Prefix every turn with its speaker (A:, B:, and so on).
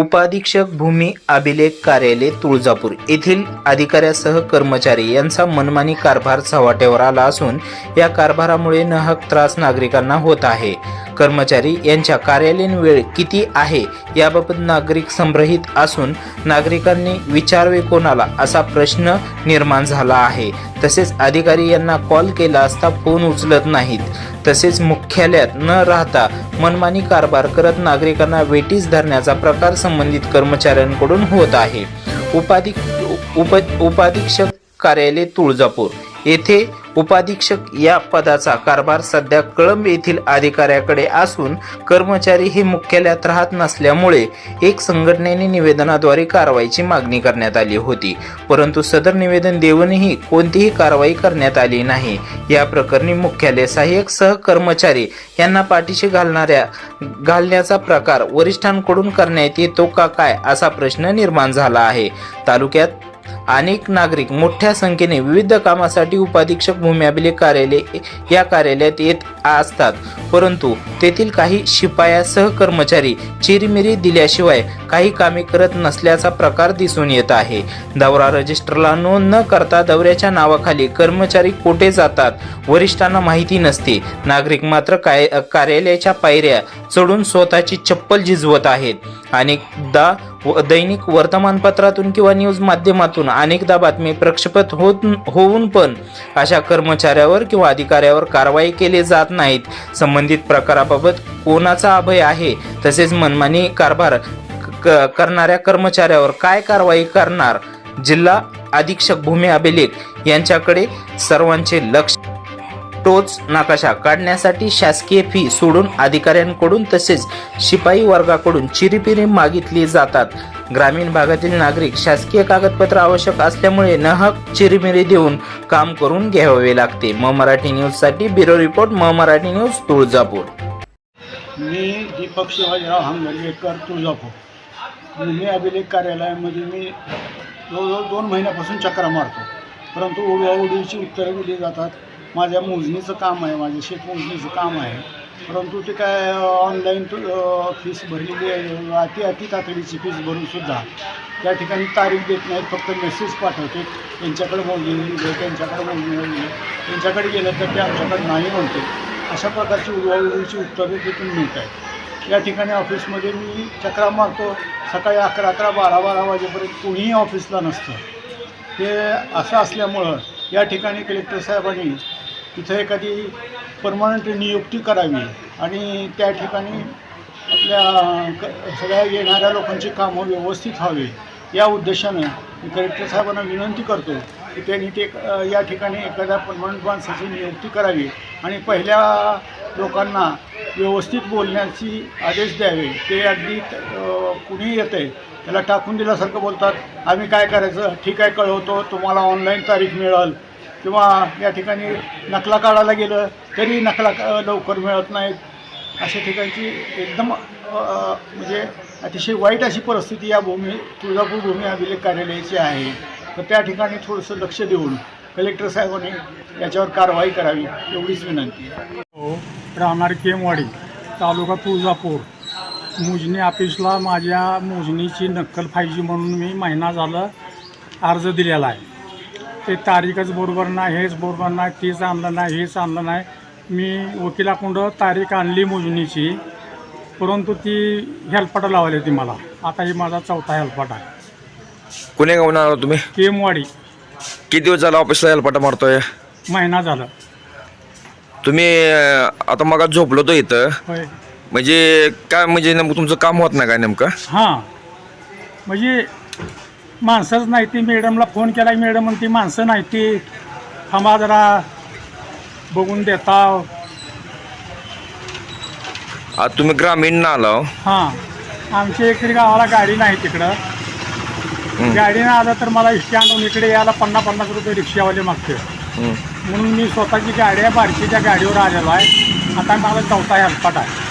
A: उपाधीक्षक भूमी अभिलेख कार्यालय तुळजापूर येथील अधिकाऱ्यासह कर्मचारी यांचा मनमानी कारभार चव्हाट्यावर आला असून या कारभारामुळे नाहक त्रास नागरिकांना होत आहे. कर्मचारी यांच्या कार्यालयीन वेळ किती आहे याबाबत नागरिक संभ्रहित असून नागरिकांनी विचारवे कोणाला असा प्रश्न निर्माण झाला आहे. तसेच अधिकारी यांना कॉल केला असता फोन उचलत नाहीत. तसेच मुख्यालयात न राहता मनमानी कारभार करत नागरिकांना वेटीस धरण्याचा प्रकार संबंधित कर्मचाऱ्यांकडून होत आहे. उपाधिक उप उपाधीक्षक कार्यालय तुळजापूर येथे उपाधीक्षक या पदाचा कारभार सध्या कळंब येथील अधिकाऱ्याकडे असून कर्मचारी हे मुख्यालयात राहत नसल्यामुळे एक संघटनेने निवेदनाद्वारे कारवाईची मागणी करण्यात आली होती. परंतु सदर निवेदन देऊनही कोणतीही कारवाई करण्यात आली नाही. या प्रकरणी मुख्यालय सहाय्यक सह कर्मचारी यांना पाठीशी घालणाऱ्या घालण्याचा प्रकार वरिष्ठांकडून करण्यात येतो का काय असा प्रश्न निर्माण झाला आहे. तालुक्यात अनेक नागरिक मोठ्या संख्येने विविध कामासाठी उपाधीक्षक भूमी अभिलेख कार्यालय या कार्यालयात येत असतात. परंतु तेथील काही शिपायासह कर्मचारी चिरीमिरी दिल्याशिवाय काही कामे करत नसल्याचा प्रकार दिसून येत आहे. दौरा रजिस्टरला नोंद न करता दौऱ्याच्या नावाखाली कर्मचारी कोठे जातात वरिष्ठांना माहिती नसते. नागरिक मात्र काय कार्यालयाच्या पायऱ्या चढून स्वतःची चप्पल झिजवत आहेत. अनेकदा व- दैनिक वर्तमानपत्रातून किंवा न्यूज माध्यमातून अनेकदा बातमी प्रक्षेपित होत होऊन पण अशा कर्मचाऱ्यावर किंवा अधिकाऱ्यावर कारवाई केली जात नाहीत. संबंधित प्रकाराबाबत कोणाचा अभय आहे? तसेच मनमानी कारभार क- करणाऱ्या कर्मचाऱ्यावर काय कारवाई करणार? जिल्हा अधीक्षक भूमी अभिलेख यांच्याकडे सर्वांचे लक्ष टोच नकाशा काढण्यासाठी शासकीय फी सोडून अधिकाऱ्यांकडून तसेच शिपाई वर्गाकडून चिरीपिरी मागितली जातात. ग्रामीण भागातील नागरिक शासकीय कागदपत्र आवश्यक असल्यामुळे नहक चिरीमिरी देऊन काम करून घ्यावे लागते. म मराठी न्यूजसाठी ब्युरो रिपोर्ट म मराठी न्यूज तुळजापूर.
B: मी दीपक शिवाजीराव हंगलेकर तुळजापूर. मी अभिलेख कार्यालयामध्ये मी जवळजवळ दोन महिन्यापासून चक्रा मारतो. परंतु उडीची उत्तरं दिली जातात. माझ्या मोजणीचं काम आहे माझ्या शेतमोजणीचं काम आहे. परंतु ते काय ऑनलाईन फीस भरलेली आहे. अति अति तातडीची फीस भरूनसुद्धा त्या ठिकाणी तारीख देत नाहीत फक्त मेसेज पाठवते. त्यांच्याकडे मोजणी दिली त्यांच्याकडे मोजणी घे त्यांच्याकडे गेलं तर ते आमच्याकडे नाही म्हणते. अशा प्रकारची उडवाउडवीची उत्तरे तिथून मिळत आहेत. या ठिकाणी ऑफिसमध्ये मी चक्रा मारतो. सकाळी अकरा अकरा बारा बारा वाजेपर्यंत कोणीही ऑफिसला नसतं. ते असं असल्यामुळं या ठिकाणी कलेक्टर साहेबांनी तिथं एखादी परमनंट नियुक्ती करावी आणि त्या ठिकाणी आपल्या क सगळ्या येणाऱ्या लोकांची कामं व्यवस्थित व्हावी. या उद्देशानं मी कलेक्टर साहेबांना विनंती करतो की त्यांनी ते या ठिकाणी एखाद्या परमनंट माणसाची नियुक्ती करावी आणि पहिल्या लोकांना व्यवस्थित बोलण्याची आदेश द्यावे. ते अगदी कुणी येतं आहे त्याला टाकून दिल्यासारखं बोलतात. आम्ही काय करायचं? ठीक आहे कळवतो. तुम्हाला ऑनलाईन तारीख मिळेल. किंवा या ठिकाणी नकला काढायला गेलं तरी नकला का- लवकर मिळत नाहीत. अशा ठिकाणची एकदम म्हणजे अतिशय वाईट अशी परिस्थिती या भूमी तुळजापूर भूमी अभिलेख कार्यालयाची आहे. तर त्या ठिकाणी थोडंसं लक्ष देऊन कलेक्टर साहेबांनी याच्यावर कारवाई करावी एवढीच विनंती आहे.
C: राहणार केमवाडी तालुका तुळजापूर. मोजणी ऑफिसला माझ्या मोजणीची नक्कल पाहिजे म्हणून मी महिना झालं अर्ज दिलेला आहे. ते तारीखच बरोबर नाही हेच बरोबर नाही तेच आणलं नाही हेच आणलं नाही. मी वकिलाकडं तारीख आणली मोजणीची परंतु ती हेल्पटा लावली होती मला. आता ही माझा चौथा हेल्पट आहे.
D: कुणी गावून आला तुम्ही?
C: केमवाडी
D: किती दिवस झाला ऑफिसला हेल्पाटा मारतोय?
C: महिना झालं.
D: तुम्ही अं, आता मग झोपलो तो इथं.
C: होय.
D: म्हणजे काय म्हणजे नेमकं तुमचं काम होत नाही काय नेमकं?
C: हां. म्हणजे माणसंच नाही ती. मॅडमला फोन केला की मॅडम म्हणते माणसं नाही ती. थांबा जरा. बघून देता.
D: आता तुम्ही ग्रामीण ना आला हो.
C: हां. आमच्या इकडे गावाला गाडी नाही तिकडं. गाडीनं आलं तर मला स्टँडहून इकडे यायला पन्नास पन्नास रुपये रिक्षावाले मागते.
D: हं.
C: म्हणून मी स्वतःची गाडी आहे बारशीच्या गाडीवर आलेलो आहे. आता माझा चौथा हेल्पट आहे.